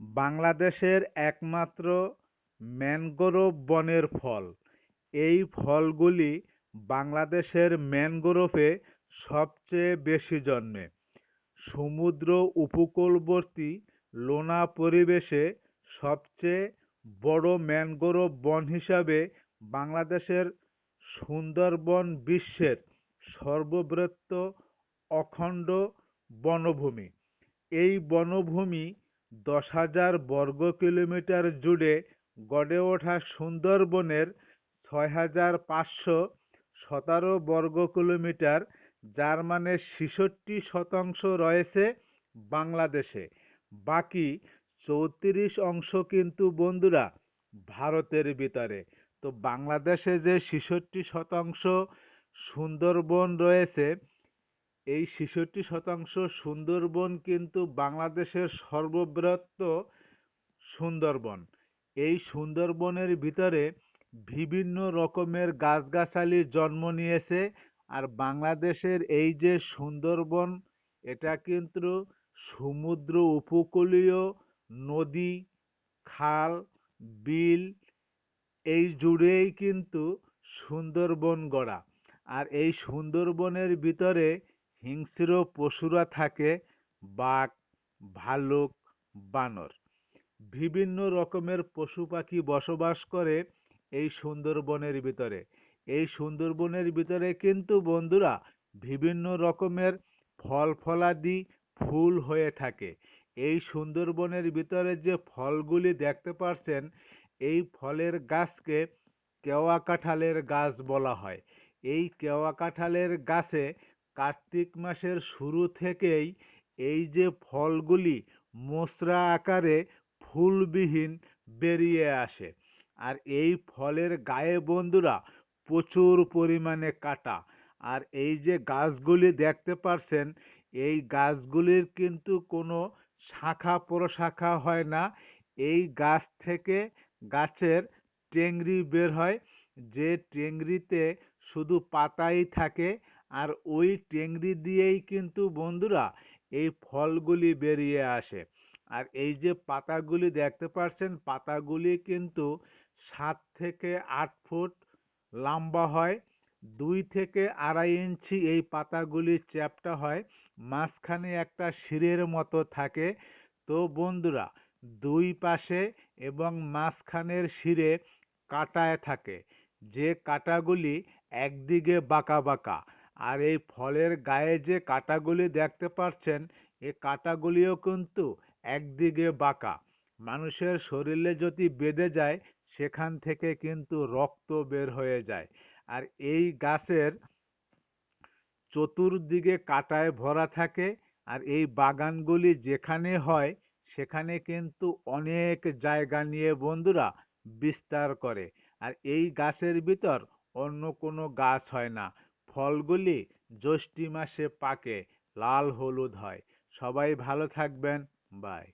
বাংলাদেশের একমাত্র ম্যানগ্রোভ বনের ফল। এই ফলগুলি বাংলাদেশের ম্যানগ্রোভে সবচেয়ে বেশি জন্মে। সমুদ্র উপকূলবর্তী লোনা পরিবেশে সবচেয়ে বড় ম্যানগ্রোভ বন হিসাবে বাংলাদেশের সুন্দরবন বিশ্বের সর্ববৃহৎ অখণ্ড বনভূমি। এই বনভূমি দশ হাজার বর্গ কিলোমিটার জুড়ে গড়ে ওঠা সুন্দরবনের ছয় হাজার পাঁচশো সতেরো বর্গ কিলোমিটার, যার মানে ছেষট্টি শতাংশ রয়েছে বাংলাদেশে। বাকি চৌত্রিশ অংশ কিন্তু বন্ধুরা ভারতের ভিতরে। তো বাংলাদেশে যে ছেষট্টি শতাংশ সুন্দরবন রয়েছে এই ছেষট্টি শতাংশ সুন্দরবন কিন্তু বাংলাদেশের সর্ববৃহৎ সুন্দরবন। এই সুন্দরবনের ভিতরে বিভিন্ন রকমের গাছগাছালি জন্ম নিয়েছে আর বাংলাদেশের এই যে সুন্দরবন, এটা কিন্তু সমুদ্র উপকূলীয় নদী, খাল, বিল, এই জুড়েই কিন্তু সুন্দরবন গড়া। আর এই সুন্দরবনের ভিতরে হিংস্র পশুরা থাকে বাঘ, ভালুক, বানর। বিভিন্ন রকমের পশু পাখি বসবাস করে এই সুন্দরবনের ভিতরে। এই সুন্দরবনের ভিতরে কিন্তু বন্ধুরা বিভিন্ন রকমের ফল ফলাদি ফুল হয়ে থাকে। এই সুন্দরবনের ভিতরে যে ফলগুলি দেখতে পাচ্ছেন এই ফলের গাছকে কেওয়া কাঁঠালের গাছ বলা হয়। এই কেওয়া কাঁঠালের গাছে কার্তিক মাসের শুরু থেকেই এই যে ফলগুলি মোচড়া আকারে ফুলবিহীন বেরিয়ে আসে। আর এই ফলের গায়ে বন্ধুরা প্রচুর পরিমাণে কাটা। আর এই যে গাছগুলি দেখতে পারছেন, এই গাছগুলির কিন্তু কোনো শাখা প্রশাখা হয় না। এই গাছ থেকে গাছের টেংরি বের হয়। যে টেংরিতে শুধু পাতাই থাকে আর ওই টেংরি দিয়েই কিন্তু বন্ধুরা এই ফলগুলি বেরিয়ে আসে। আর এই যে পাতাগুলি দেখতে পাচ্ছেন পাতাগুলি কিন্তু সাত থেকে আট ফুট লম্বা হয়, দুই থেকে আড়াই ইঞ্চি এই পাতাগুলি চ্যাপটা হয়, মাঝখানে একটা শিরের মতো থাকে। তো বন্ধুরা, দুই পাশে এবং মাঝখানের শিরে কাটায় থাকে, যে কাটাগুলি একদিকে বাঁকা বাঁকা আর এই ফলের গায়ে যে কাটাগুলি দেখতে পাচ্ছেন এই কাটাগুলিও কিন্তু একদিকে বাঁকা। মানুষের শরীরে যদি বেঁধে যায়, সেখান থেকে কিন্তু রক্ত বের হয়ে যায়। আর এই গাছের চতুর্দিকে কাটায় ভরা থাকে, আর এই বাগানগুলি যেখানে হয়, সেখানে কিন্তু অনেক জায়গা নিয়ে বন্ধুরা বিস্তার করে। আর এই গাছের ভিতর অন্য কোনো গাছ হয় না। ফলগুলি জ্যৈষ্ঠ মাসে পাকে লাল হলুদ হয়। সবাই ভালো থাকবেন। বাই।